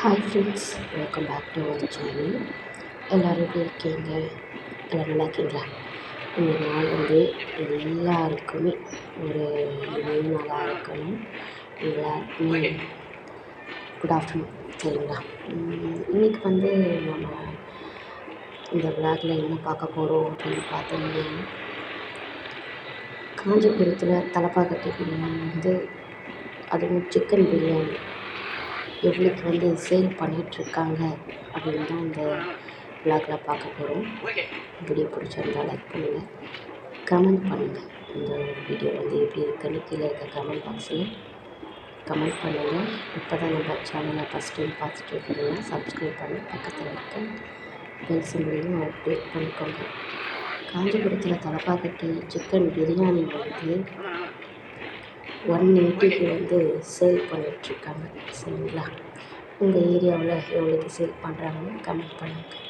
Hi friends welcome back to our channel எல்லோரும் எப்படி இருக்கீங்க? எல்லோரும் நல்லா இருக்கீங்களா? இந்த நாள் வந்து எல்லாருக்குமே ஒரு இனிய நாளாக இருக்கணும். எல்லாருக்குமே குட் ஆஃப்டர்நூன் சரிங்களா? இன்றைக்கி வந்து நம்ம இந்த விளாகில் என்ன பார்க்க போகிறோம் அப்படின்னு பார்த்தோம்னா காஞ்சிபுரத்தில் தலப்பாக்கட்டி பிரியாணி வந்து அதுவும் சிக்கன் பிரியாணி. எவ்வளோக்கு வந்து சேல் பண்ணிகிட்ருக்காங்க அப்படின்னு தான் இந்த பிளாக்ல பார்க்க போகிறோம். வீடியோ பிடிச்சிருந்தா லைக் பண்ணுங்கள் கமெண்ட் பண்ணுங்கள் இந்த வீடியோ வந்து எப்படி இருக்குன்னு கீழே இருக்க கமெண்ட் பாக்ஸில் கமெண்ட் பண்ணுங்கள் இப்போ தான் நம்ம சேனலை ஃபஸ்ட் டைம் பார்த்துட்டு இருக்கீங்கன்னா சப்ஸ்கிரைப் பண்ணி பக்கத்தில் இருக்க பெல் சிம்பிளையும் கிளிக் பண்ணிக்கோங்க. காஞ்சிபுரத்தில் தலப்பாக்கட்டி சிக்கன் பிரியாணி வந்து ஒன் எயிட்டிக்கு வந்து சேல் பண்ணிகிட்ருக்காங்க சரிங்களா? உங்கள் ஏரியாவில் எவ்வளோக்கு சேல் பண்ணுறாங்கன்னு கமெண்ட் பண்ணுங்கள்